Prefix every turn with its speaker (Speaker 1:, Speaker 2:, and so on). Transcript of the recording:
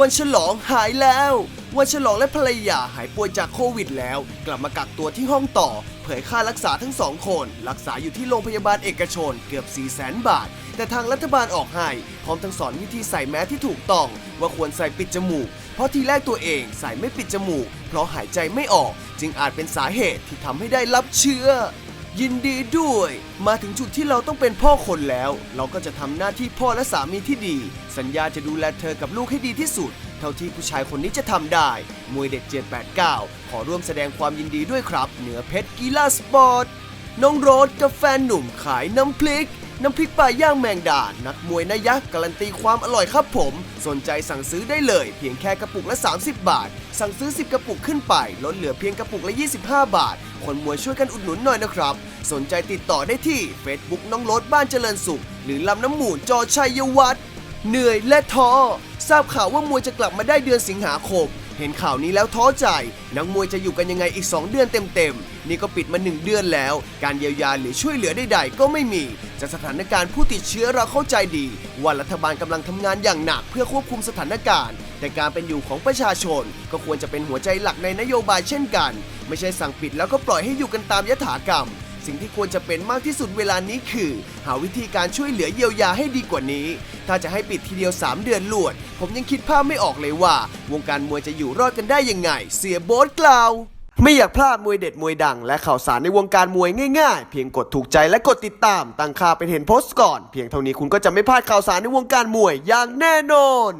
Speaker 1: วันฉลองหายแล้ว วันฉลองและภรรยาหายป่วยจากโควิดแล้ว กลับมากักตัวที่ห้องต่อ เผยค่ารักษาทั้งสองคน รักษาอยู่ที่โรงพยาบาลเอกชนเกือบ 4 0 0แสนบาท แต่ทางรัฐบาลออกให้พร้อมทั้งสอนวิธีใส่แมสที่ถูกต้อง ว่าควรใส่ปิดจมูก เพราะทีแรกตัวเองใส่ไม่ปิดจมูก เพราะหายใจไม่ออก จึงอาจเป็นสาเหตุที่ทำให้ได้รับเชื้อ ยินดีด้วย มาถึงจุดที่เราต้องเป็นพ่อคนแล้ว เราก็จะทำหน้าที่พ่อและสามีที่ดี สัญญาจะดูแลเธอกับลูกให้ดีที่สุด เท่าที่ผู้ชายคนนี้จะทำได้ มวยเด็ด 789 ขอร่วมแสดงความยินดีด้วยครับ เหนือเพชรกีฬาสปอร์ต น้องโรดกับแฟนหนุ่มขายน้ำพริก น้ำพริกปลาย่างแมงดา นักมวยนายักษ์การันตีความอร่อยครับผม สนใจสั่งซื้อได้เลย เพียงแค่กระปุกละ 30 บาท สั่งซื้อ 10 กระปุกขึ้นไป ลดเหลือเพียงกระปุกละ 25 บาท คนมวยช่วยกันอุดหนุนหน่อยนะครับ สนใจติดต่อได้ที่ Facebook น้องรดบ้านเจริญสุข หรือลำน้ำหมูจอชัยวัฒน์เหนื่อยและท้อทราบข่าวว่ามวยจะกลับมาได้เดือนสิงหาคม เห็นข่าวนี้แล้วท้อใจ นักมวยจะอยู่กันยังไงอีก 2 เดือนเต็มๆ นี่ก็ปิดมา 1 เดือนแล้ว การเยียวยาหรือช่วยเหลือใดๆก็ไม่มีจากสถานการณ์ผู้ติดเชื้อเราเข้าใจดี ว่ารัฐบาลกำลังทำงานอย่างหนักเพื่อควบคุมสถานการณ์ แต่การเป็นอยู่ของประชาชน ก็ควรจะเป็นหัวใจหลักในนโยบายเช่นกัน ไม่ใช่สั่งปิดแล้วก็ปล่อยให้อยู่กันตามยถากรรม สิ่งที่ควรจะเป็นมากที่สุดเวลานี้คือ หาวิธีการช่วยเหลือเยียวยาให้ดีกว่านี้ ถ้าจะให้ปิดทีเดียว 3 เดือนลวด ผมยังคิดภาพไม่ออกเลยว่า วงการมวยจะอยู่รอดกันได้ยังไง เสียโบ๊ทกล่าวไม่อยากพลาดมวยเด็ดมวยดัง และข่าวสารในวงการมวยง่ายๆ เพียงกดถูกใจและกดติดตาม ตั้งค่าเป็นเห็นโพสต์ก่อน เพียงเท่านี้คุณก็จะไม่พลาดข่าวสารในวงการมวยอย่างแน่นอน